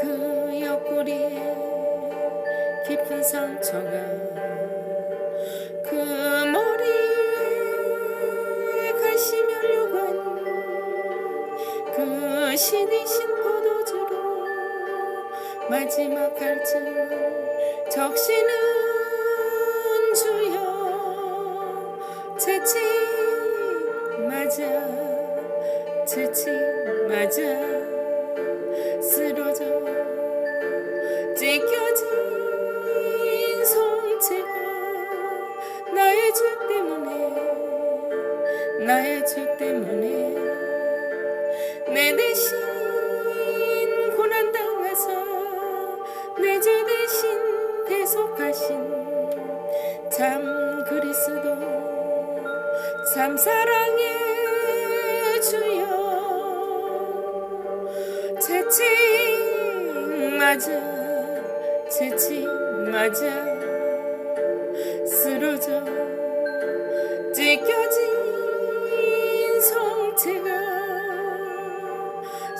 그 옆구리에 깊은 상처가 그 머리에 갈시며 요관 그 신이신 포도주로 마지막 갈증 적시는 주여 채찍 맞아 채찍 나의 죄 때문에 나의 죄 때문에. 내 대신 고난당하사 내죄 대신 대속하신 참 그리스도 참 사랑의 주여. 채찍 맞아 채찍 맞아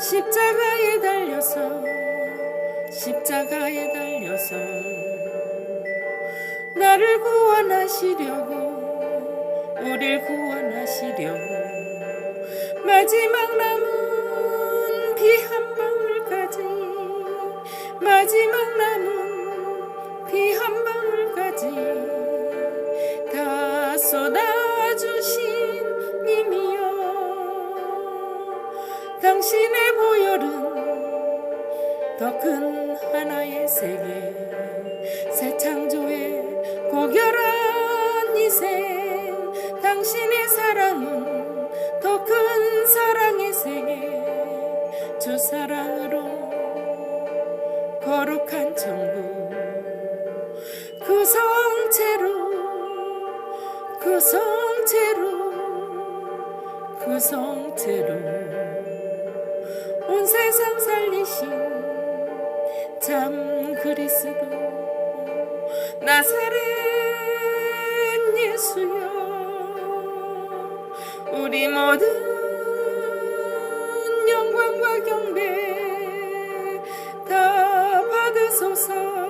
십자가에 달려서 십자가에 달려서 나를 구원하시려고 우릴 구원하시려고 마지막 남은 피한 방울까지 마지막 남은 당신의 보혈은 더 큰 하나의 세계. 새 창조의 고결한 이생. 당신의 사랑은 더 큰 사랑의 세계. 주 사랑으로 거룩한 천국. 그 성체로 그 성체로 그 성체로 참 그리스도 나사렛 예수여 우리 모든 영광과 경배 다 받으소서.